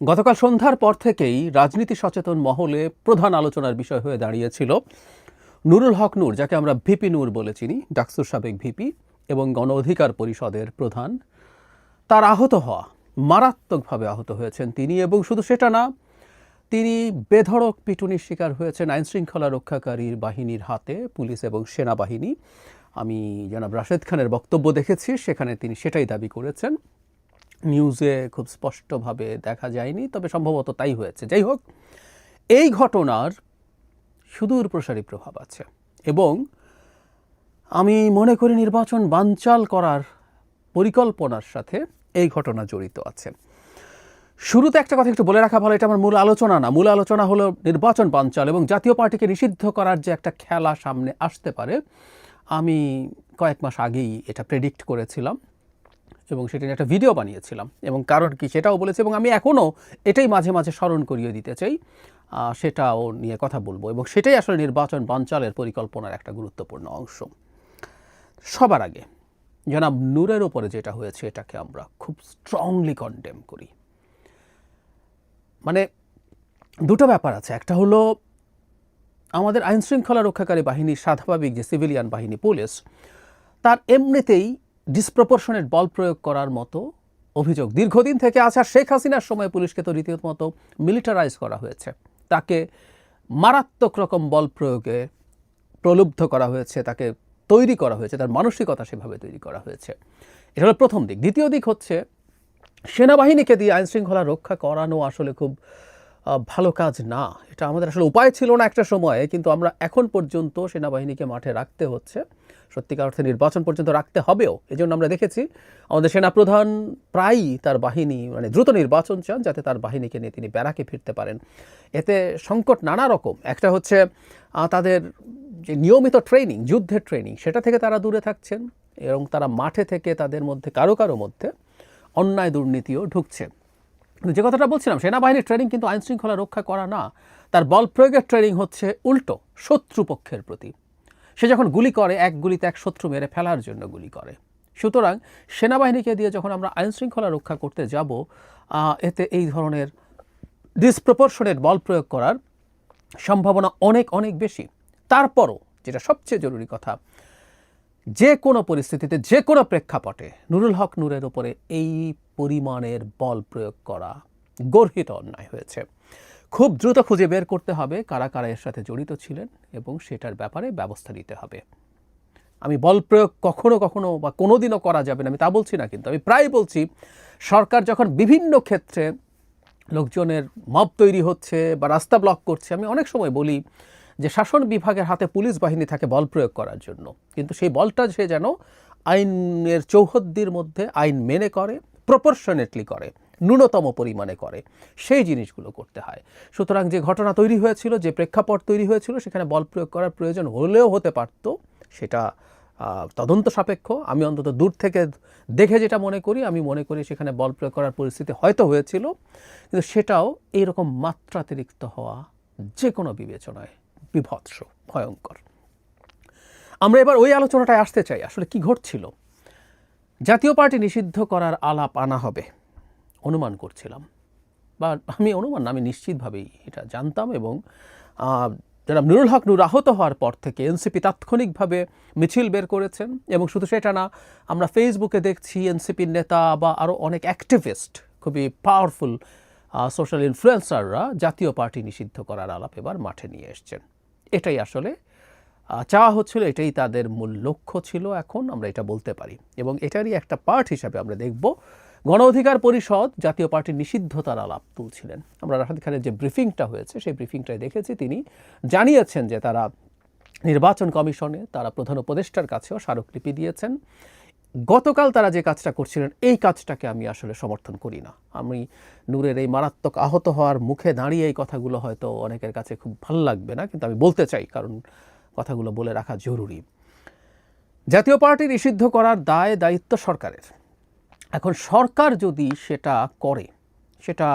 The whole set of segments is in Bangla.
গতকাল সন্ধ্যার পর থেকেই রাজনীতি সচেতন মহলে প্রধান আলোচনার বিষয় হয়ে দাঁড়িয়েছিল নুরুল হক নূর, যাকে আমরা ভিপি নূর বলে চিনি, ডাকসুর সাবেক ভিপি এবং গণ অধিকার পরিষদের প্রধান। তার আহত হওয়া, মারাত্মকভাবে আহত হয়েছেন তিনি এবং শুধু সেটা না, তিনি বেধড়ক পিটুনির শিকার হয়েছেন আইন শৃঙ্খলা রক্ষাকারীর বাহিনীর হাতে, পুলিশ এবং সেনাবাহিনী। আমি জনাব রাশেদ খানের বক্তব্য দেখেছি, সেখানে তিনি সেটাই দাবি করেছেন। নিউজে খুব স্পষ্টভাবে দেখা যায়নি, তবে সম্ভবত তাই হয়েছে। যাই হোক, এই ঘটনার সুদূর প্রসারী প্রভাব আছে এবং আমি মনে করি নির্বাচন বানচাল করার পরিকল্পনার সাথে এই ঘটনা জড়িত আছে। শুরুতে একটা কথা একটু বলে রাখা ভালো, এটা আমার মূল আলোচনা না। মূল আলোচনা হলো নির্বাচন বানচাল এবং জাতীয় পার্টিকে নিষিদ্ধ করার যে একটা খেলা সামনে আসতে পারে, আমি কয়েক মাস আগেই এটা প্রেডিক্ট করেছিলাম। এবং সেটা একটা ভিডিও বানিয়েছিলাম। এবং কারণ কি সেটাও বলেছি এবং আমি এখনও এটাই মাঝে মাঝে স্মরণ করিয়ে দিতে চাই সেটাও নিয়ে কথা বলব এবং সেটাই আসলে নির্বাচন বানচালের পরিকল্পনার একটা গুরুত্বপূর্ণ অংশ। সবার আগে, জনাব নূরের ওপরে যেটা হয়েছে এটাকে আমরা খুব স্ট্রংলি কন্ডেম করি। মানে দুটো ব্যাপার আছে, একটা হলো আমাদের আইনশৃঙ্খলা রক্ষাকারী বাহিনী স্বাভাবিক যে সিভিলিয়ান বাহিনী পুলিশ, তার এমনিতেই ডিসপ্রপোর্শনেট বল প্রয়োগ করার মতো অভিযোগ। দীর্ঘদিন থেকে আসা শেখ হাসিনার সময় পুলিশকে তো রীতিমতো মিলিটারাইজ করা হয়েছে। তাকে মারাত্মক রকম বল প্রয়োগে প্রলুব্ধ করা হয়েছে, তাকে তৈরি করা হয়েছে, তার মানসিকতা সেভাবে তৈরি করা হয়েছে। এটা হলো প্রথম দিক। দ্বিতীয় দিক হচ্ছে, সেনাবাহিনীকে দিয়ে আইন শৃঙ্খলা রক্ষা করানো আসলে খুব ভালো কাজ না। এটা আমাদের আসলে উপায় ছিল না একটা সময়ে, কিন্তু আমরা এখন পর্যন্ত সেনাবাহিনীকে মাঠে রাখতে হচ্ছে। সত্যিকার অর্থে নির্বাচন পর্যন্ত রাখতে হবেও। এজন্য আমরা দেখেছি, আমাদের সেনাপ্রধান প্রায়ই তার বাহিনী মানে দ্রুত নির্বাচন চান যাতে তার বাহিনীকে নিয়ে তিনি ব্যারাকে ফিরতে পারেন। এতে সংকট নানা রকম। একটা হচ্ছে তাদের যে নিয়মিত ট্রেনিং, যুদ্ধের ট্রেনিং, সেটা থেকে তারা দূরে থাকছেন এবং তারা মাঠে থেকে তাদের মধ্যে, কারও কারও মধ্যে অন্যায় দুর্নীতিও ঢুকছে যে কথাটা বলছিলাম, সেনাবাহিনীর ট্রেনিং কিন্তু আইন শৃঙ্খলা রক্ষা করা না, তার বল প্রয়োগের ট্রেনিং হচ্ছে উল্টো, শত্রুপক্ষের প্রতি। সে যখন গুলি করে, এক গুলিতে এক শত্রু মেরে ফেলার জন্য গুলি করে। সুতরাং সেনাবাহিনীকে দিয়ে যখন আমরা আইন শৃঙ্খলা রক্ষা করতে যাব এতে এই ধরনের ডিসপ্রপোর্শনেট বল প্রয়োগ করার সম্ভাবনা অনেক অনেক বেশি। তারপরও যেটা সবচেয়ে জরুরি কথা যে কোনো পরিস্থিতিতে যে কোনো প্রেক্ষাপটে নুরুল হক নূরের ওপরে এই পরিমাণের বল প্রয়োগ করা গর্হিত অন্যায় হয়েছে। খুব দ্রুত খুঁজে বের করতে হবে কারা কারা এর সাথে জড়িত ছিলেন এবং সেটার ব্যাপারে ব্যবস্থা নিতে হবে। আমি বল প্রয়োগ কখনো কখনো বা কোনোদিনও করা যাবে না, আমি তা বলছি না কিন্তু, আমি প্রায় বলছি, সরকার যখন বিভিন্ন ক্ষেত্রে লোকজনের মব তৈরি হচ্ছে বা রাস্তা ব্লক করছে, আমি অনেক সময় বলি যে শাসন বিভাগের হাতে পুলিশ বাহিনী থাকে বল প্রয়োগ করার জন্য। কিন্তু সেই বলটা সে যেন আইনের চৌহদ্দির মধ্যে আইন মেনে করে প্রপোর্শনেটলি করে, ন্যূনতম পরিমাণে করে, সেই জিনিসগুলো করতে হয়। সুতরাং যে ঘটনা তৈরি হয়েছিল, যে প্রেক্ষাপট তৈরি হয়েছিল, সেখানে বল প্রয়োগ করার প্রয়োজন হলেও হতে পারত, সেটা তদন্ত সাপেক্ষ। আমি অন্তত দূর থেকে দেখে যেটা মনে করি, আমি মনে করি সেখানে বল প্রয়োগ করার পরিস্থিতি হয়তো হয়েছিল। কিন্তু সেটাও এইরকম মাত্রাতিরিক্ত হওয়া যে কোনো বিবেচনায় বিভৎস, ভয়ঙ্কর। আমরা এবার ওই আলোচনাটায় আসতে চাই, আসলে কি ঘটছিল? জাতীয় পার্টি নিষিদ্ধ করার আলাপ আনা হবে, অনুমান করছিলাম। বা আমি অনুমান আমি নিশ্চিতভাবেই এটা জানতাম এবং যারা নুরুল হক নূর আহত হওয়ার পর থেকে এনসিপি তাৎক্ষণিকভাবে মিছিল বের করেছেন এবং শুধু সেটা না, আমরা ফেসবুকে দেখছি এনসিপির নেতা বা আরও অনেক অ্যাক্টিভিস্ট খুবই পাওয়ারফুল সোশ্যাল ইনফ্লুয়েন্সাররা জাতীয় পার্টি নিষিদ্ধ করার আলাপ এবার মাঠে নিয়ে এসছেন। এটাই আসলে। চাওয়া হচ্ছিল এটাই তাদের মূল লক্ষ্য ছিল এখন, আমরা এটা বলতে পারি। এবং এটারই একটা পার্ট হিসাবে আমরা দেখব। গণ অধিকার পরিষদ জাতীয় পার্টির নিষিদ্ধতার আলাপ তুলছিলেন। আমরা রাহাত খানের যে ব্রিফিংটা হয়েছে, সেই ব্রিফিংটায় দেখেছি তিনি জানিয়েছেন যে তারা নির্বাচন কমিশনে, তারা প্রধান উপদেষ্টার কাছেও স্মারকলিপি দিয়েছেন। গতকাল তারা যে কাজটা করছিলেন, এই কাজটাকে আমি আসলে সমর্থন করি না। আমি নূরের এই মারাত্মক আহত হওয়ার মুখে দাঁড়িয়ে এই কথাগুলো হয়তো অনেকের কাছে খুব ভালো লাগবে না, কিন্তু আমি বলতে চাই, কারণ কথাগুলো বলে রাখা জরুরি। জাতীয় পার্টি নিষিদ্ধ করার দায় দায়িত্ব সরকারের। এখন সরকার যদি সেটা করে, সেটা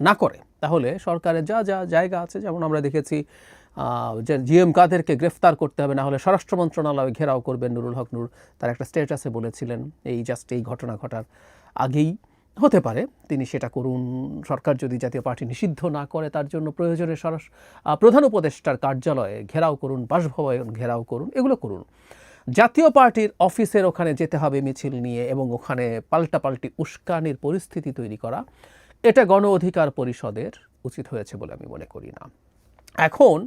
না করে, তাহলে সরকারের যা যা জায়গা আছে, যেমন আমরা দেখেছি যে জিএম কাদেরকে গ্রেফতার করতে হবে, না হলে স্বরাষ্ট্র মন্ত্রণালয় ঘেরাও করবেন নুরুল হক নূর। তার একটা স্টেটাসে বলেছিলেন, এই জাস্ট এই ঘটনা ঘটার আগেই। হতে পারে তিনি সেটা করুন, সরকার যদি জাতীয় পার্টি নিষিদ্ধ না করে তার জন্য প্রয়োজনে প্রধান উপদেষ্টার কার্যালয়ে ঘেরাও করুন, বাসভবন ঘেরাও করুন, এগুলো করুন। জাতীয় পার্টির অফিসের ওখানে যেতে হবে মিছিল নিয়ে এবং ওখানে পাল্টাপাল্টি উস্কানির পরিস্থিতি তৈরি করা। এটা গণ অধিকার পরিষদের উচিত হয়েছে বলে আমি মনে করি না। এখন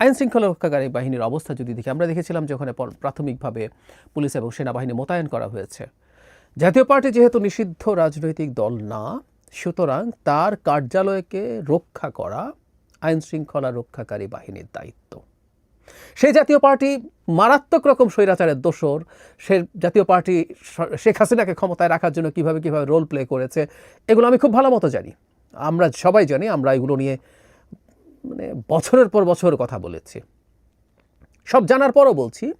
আইন শৃঙ্খলা রক্ষাকারী বাহিনীর অবস্থা যদি দেখি, আমরা দেখেছিলাম যে ওখানে পর- প্রাথমিকভাবে পুলিশ এবং সেনাবাহিনী মোতায়েন করা হয়েছে। জাতীয় পার্টি যেহেতু নিষিদ্ধ রাজনৈতিক দল না, সুতরাং তার কার্যালয়কে রক্ষা করা আইন শৃঙ্খলা রক্ষাকারী বাহিনীর দায়িত্ব। সেই জাতীয় পার্টি মারাত্মক রকম স্বৈরাচারের দোসর সে জাতীয় পার্টি শেখ হাসিনাকে ক্ষমতায় রাখার জন্য কীভাবে কীভাবে রোল প্লে করেছে, এগুলো আমি খুব ভালো মতো জানি। আমরা সবাই জানি, আমরা এগুলো নিয়ে মানে বছরের পর বছর কথা বলেছি। সব জানার পরও বলছি,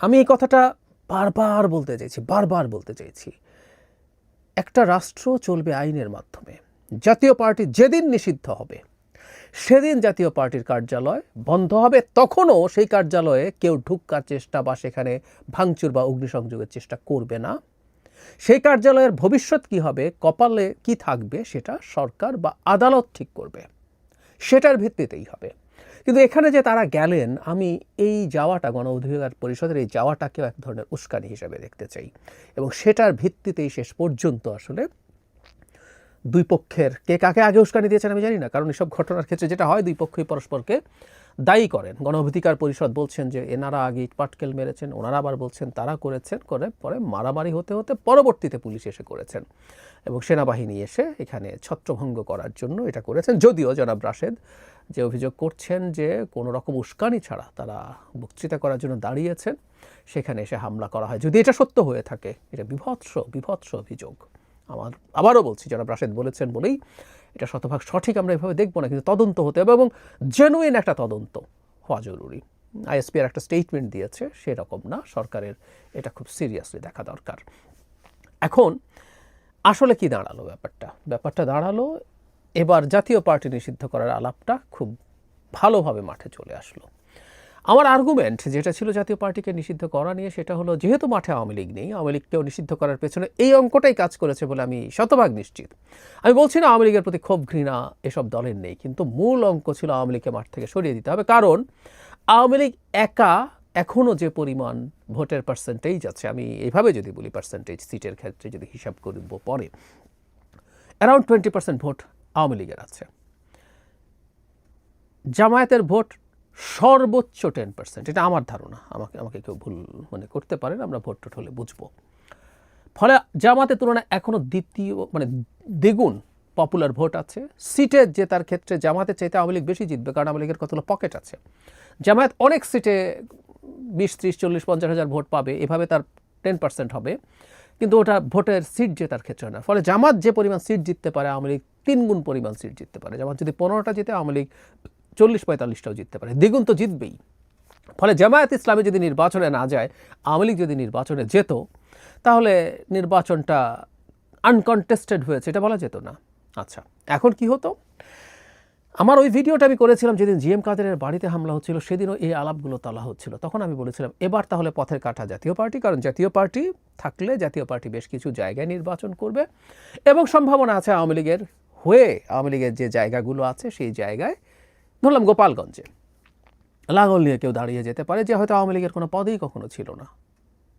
আমি এই কথাটা বারবার বলতে চাইছি, বারবার বলতে চাইছি। একটা রাষ্ট্র চলবে আইনের মাধ্যমে। জাতীয় পার্টি যেদিন নিষিদ্ধ হবে, সেদিন জাতীয় পার্টির কার্যালয় বন্ধ হবে। তখনও সেই কার্যালয়ে কেউ ঢুকার চেষ্টা বা সেখানে ভাঙচুর বা অগ্নিসংযোগের চেষ্টা করবে না। সেই কার্যালয়ের ভবিষ্যৎ কি হবে, কপালে কি থাকবে, সেটা সরকার বা আদালত ঠিক করবে। সেটার ভিত্তিতেই হবে। কিন্তু এখানে যে তারা গেলেন, আমি এই যাওয়াটা, গণ অধিকার পরিষদের এই যাওয়াটাকেও এক ধরনের উস্কানি হিসেবে দেখতে চাই। এবং সেটার ভিত্তিতেই শেষ পর্যন্ত আসলে দুই পক্ষের কে কাকে আগে উস্কানি দিয়েছেন আমি জানি না, কারণ এসব ঘটনার ক্ষেত্রে যেটা হয়, দুই পক্ষই পরস্পরকে দায়ী করেন। গণ অধিকার পরিষদ বলছেন যে এনারা আগে ইটপাটকেল মেরেছেন, ওনারা আবার বলছেন তারা করেছেন, করে পরে মারামারি হতে হতে পরবর্তীতে পুলিশ এসে করেছেন। এবং সেনাবাহিনী এসে এখানে ছত্রভঙ্গ করার জন্য এটা করেছেন। যদিও জনাব রাশেদ যে অভিযোগ করছেন যে কোনো রকম উস্কানি ছাড়া তারা বক্তৃতা করার জন্য দাঁড়িয়েছেন, সেখানে এসে হামলা করা হয়। যদি এটা সত্য হয়ে থাকে, এটা বিভৎস বিভৎস অভিযোগ। আমার আবারও বলছি, জনাব রাশেদ বলেছেন বলেই এটা শতভাগ সঠিক, আমরা এভাবে দেখব না, কিন্তু তদন্ত হতে হবে এবং জেনুইন একটা তদন্ত হওয়া জরুরি। আইএসপি এর একটা স্টেটমেন্ট দিয়েছে, সেরকম না, সরকারের এটা খুব সিরিয়াসলি দেখা দরকার। এখন আসলে কি দাঁড়াল ব্যাপারটা? ব্যাপারটা দাঁড়াল, এবার জাতীয় পার্টি নিষিদ্ধ করার আলাপটা খুব ভালোভাবে মাঠে চলে আসলো। আমার আর্গুমেন্ট যেটা ছিল জাতীয় পার্টিকে নিষিদ্ধ করা নিয়ে, সেটা হলো যেহেতু মাঠে আওয়ামী লীগ নেই, আওয়ামী লীগকেও নিষিদ্ধ করার পেছনে এই অঙ্কটাই কাজ করেছে বলে আমি শতভাগ নিশ্চিত। আমি বলছি না আওয়ামী লীগের প্রতি ক্ষোভ, ঘৃণা এসব দলের নেই, কিন্তু মূল অঙ্ক ছিল আওয়ামী লীগকে মাঠ থেকে সরিয়ে দিতে হবে। কারণ আওয়ামী লীগ একা এখনও যে পরিমাণ ভোটের পার্সেন্টেজ আছে, আমি এইভাবে যদি বলি পার্সেন্টেজ সিটের ক্ষেত্রে যদি হিসাব করব পরে around twenty percent vote Awami লীগের আছে। জামায়াতের ভোট সর্বোচ্চ টেন পার্সেন্ট এটা আমার ধারণা। আমাকে আমাকে কেউ ভুল মানে করতে পারেন, আমরা ভোট টোট হলে বুঝব। ফলে জামাতের তুলনায় এখনও দ্বিতীয় মানে দ্বিগুণ পপুলার ভোট আছে। সিটে জেতার ক্ষেত্রে জামাতের চাইতে আওয়ামী লীগ বেশি জিতবে, কারণ আওয়ামী লীগের কতগুলো পকেট আছে। জামায়াত অনেক সিটে বিশ, ত্রিশ, চল্লিশ, পঞ্চাশ হাজার ভোট পাবে, এভাবে তার টেন পার্সেন্ট হবে। কিন্তু ওটা ভোটের সিট জেতার ক্ষেত্রে না। ফলে জামাত যে পরিমাণ সিট জিততে পারে, আওয়ামী লীগ তিন গুণ পরিমাণ সিট জিততে পারে। জামাত যদি পনেরোটা জিতে, আওয়ামী লীগ চল্লিশ পঁয়তাল্লিশটাও জিততে পারে। দ্বিগুণ তো জিতবেই। ফলে জামায়াত ইসলামী যদি নির্বাচনে না যায়, আওয়ামী লীগ যদি নির্বাচনে যেত, তাহলে নির্বাচনটা আনকনটেস্টেড হয়েছে এটা বলা যেত না। আচ্ছা এখন কি হতো? আমার ওই ভিডিওটা আমি করেছিলাম যেদিন জিএম কাদেরের বাড়িতে হামলা হচ্ছিল সেদিনও এই আলাপগুলো তোলা হচ্ছিল। তখন আমি বলেছিলাম, এবার তাহলে পথের কাটা জাতীয় পার্টি, কারণ জাতীয় পার্টি থাকলে জাতীয় পার্টি বেশ কিছু জায়গায় নির্বাচন করবে। এবং সম্ভাবনা আছে আওয়ামী লীগের হয়ে, আওয়ামী লীগের যে জায়গাগুলো আছে, সেই জায়গায় ধরলাম গোপালগঞ্জে। লাঙল নিয়ে কেউ দাঁড়িয়ে যেতে পারে, যে হয়তো আওয়ামী লীগের কোনো পদেই কখনো ছিল না।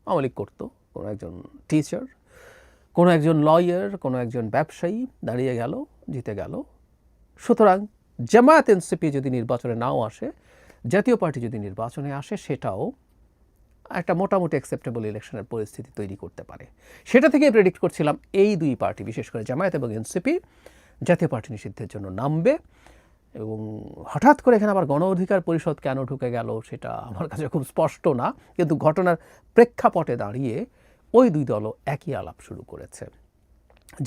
আওয়ামী লীগ করতো, কোনো একজন টিচার কোনো একজন লয়ার কোনো একজন ব্যবসায়ী দাঁড়িয়ে গেল, জিতে গেল। সুতরাং জামায়াত এনসিপি যদি নির্বাচনে নাও আসে, জাতীয় পার্টি যদি নির্বাচনে আসে, সেটাও একটা মোটামুটি অ্যাকসেপ্টেবল ইলেকশনের পরিস্থিতি তৈরি করতে পারে। সেটা থেকে প্রেডিক্ট করছিলাম, এই দুই পার্টি, বিশেষ করে জামায়াত এবং এনসিপি, জাতীয় পার্টি নিষিদ্ধের জন্য নামবে। এবং হঠাৎ করে এখানে আবার গণ অধিকার পরিষদ কেন ঢুকে গেল সেটা আমার কাছে খুব স্পষ্ট না, কিন্তু ঘটনার প্রেক্ষাপটে দাঁড়িয়ে ওই দুই দলও একই আলাপ শুরু করেছে।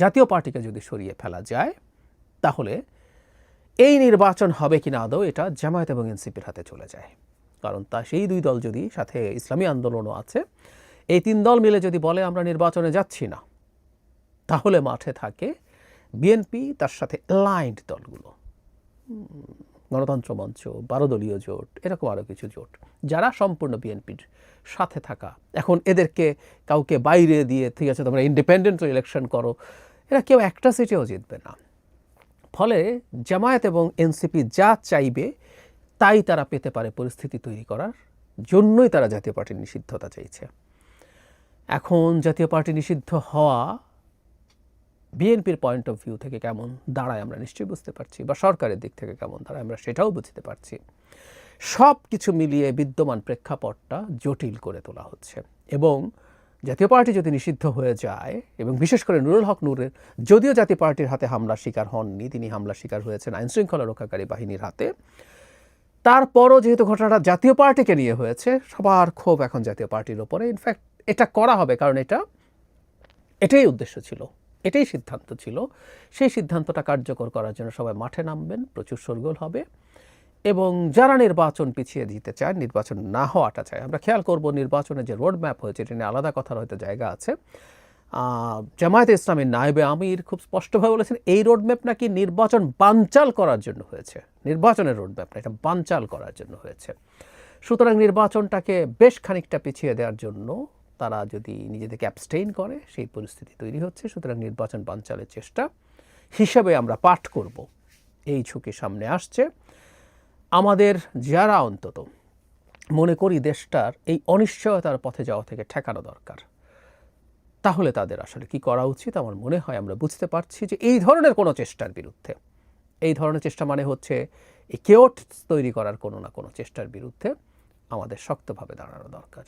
জাতীয় পার্টিকে যদি সরিয়ে ফেলা যায়, তাহলে এই নির্বাচন হবে কিনা আদৌ এটা জামায়াত এবং এনসিপির হাতে চলে যায়। কারণ তা সেই দুই দল যদি সাথে ইসলামী আন্দোলনও আছে, এই তিন দল মিলে যদি বলে আমরা নির্বাচনে যাচ্ছি না, তাহলে মাঠে থাকে বিএনপি, তার সাথে অ্যালাইন্ড দলগুলো। গণতন্ত্র মঞ্চ বারো দলীয় জোট, এরকম আরও কিছু জোট, যারা সম্পূর্ণ বিএনপির সাথে থাকা। এখন এদেরকে কাউকে বাইরে দিয়ে, ঠিক আছে, তোমরা ইন্ডিপেন্ডেন্ট ইলেকশন করো। এরা কেউ একটা সিটেও জিতবে না। ফলে জামায়াত এবং এনসিপি যা চাইবে, তাই তারা পেতে পারে পরিস্থিতি তৈরি করার জন্যই তারা জাতীয় পার্টির নিষিদ্ধতা চাইছে। এখন জাতীয় পার্টি নিষিদ্ধ হওয়া বিএনপির পয়েন্ট অফ ভিউ থেকে কেমন দাঁড়ায় আমরা নিশ্চয়ই বুঝতে পারছি, বা সরকারের দিক থেকে কেমন দাঁড়ায় আমরা সেটাও বুঝতে পারছি। সব কিছু মিলিয়ে বিদ্যমান প্রেক্ষাপটটা জটিল করে তোলা হচ্ছে এবং জাতীয় পার্টি যদি নিষিদ্ধ হয়ে যায়, এবং বিশেষ করে নুরুল হক নূরের, যদিও জাতীয় পার্টির হাতে হামলার শিকার হননি, তিনি হামলার শিকার হয়েছেন আইনশৃঙ্খলা রক্ষাকারী বাহিনীর হাতে, তারপরও যেহেতু ঘটনাটা জাতীয় পার্টিকে নিয়ে হয়েছে, সবার ক্ষোভ এখন জাতীয় পার্টির ওপরে। ইনফ্যাক্ট এটা করা হবে, কারণ এটা, এটাই উদ্দেশ্য ছিল। এটাই সিদ্ধান্ত ছিল। সেই সিদ্ধান্তটা কার্যকর করার জন্য সবাই মাঠে নামবেন, প্রচুর সরগোল হবে এবং যারা নির্বাচন পিছিয়ে দিতে চায়, নির্বাচন না হওয়াটা চায়। আমরা খেয়াল করব নির্বাচনের যে রোড ম্যাপ হয়েছে, এটা নিয়ে আলাদা কথার হয়তো জায়গা আছে। জামায়াতে ইসলামের নায়েবে আমির খুব স্পষ্টভাবে বলেছেন, এই রোড ম্যাপ নাকি নির্বাচন বানচাল করার জন্য হয়েছে। নির্বাচনের রোড ম্যাপ না, এটা বানচাল করার জন্য হয়েছে। সুতরাং নির্বাচনটাকে বেশ খানিকটা পিছিয়ে দেওয়ার জন্য তারা যদি নিজেদেরকে অ্যাবস্টেইন করে, সেই পরিস্থিতি তৈরি হচ্ছে। সুতরাং নির্বাচন বানচালের চেষ্টা হিসাবে আমরা পাঠ করব। এই ঝুঁকি সামনে আসছে। আমাদের যারা অন্তত মনে করি দেশটার এই অনিশ্চয়তার পথে যাওয়া থেকে ঠেকানো দরকার, তাহলে তাদের আসলে কি করা উচিত? আমার মনে হয় আমরা বুঝতে পারছি যে এই ধরনের কোনো চেষ্টার বিরুদ্ধে, এই ধরনের চেষ্টা মানে হচ্ছে কেওট তৈরি করার কোনো না কোনো চেষ্টার বিরুদ্ধে আমাদের শক্তভাবে দাঁড়ানো দরকার।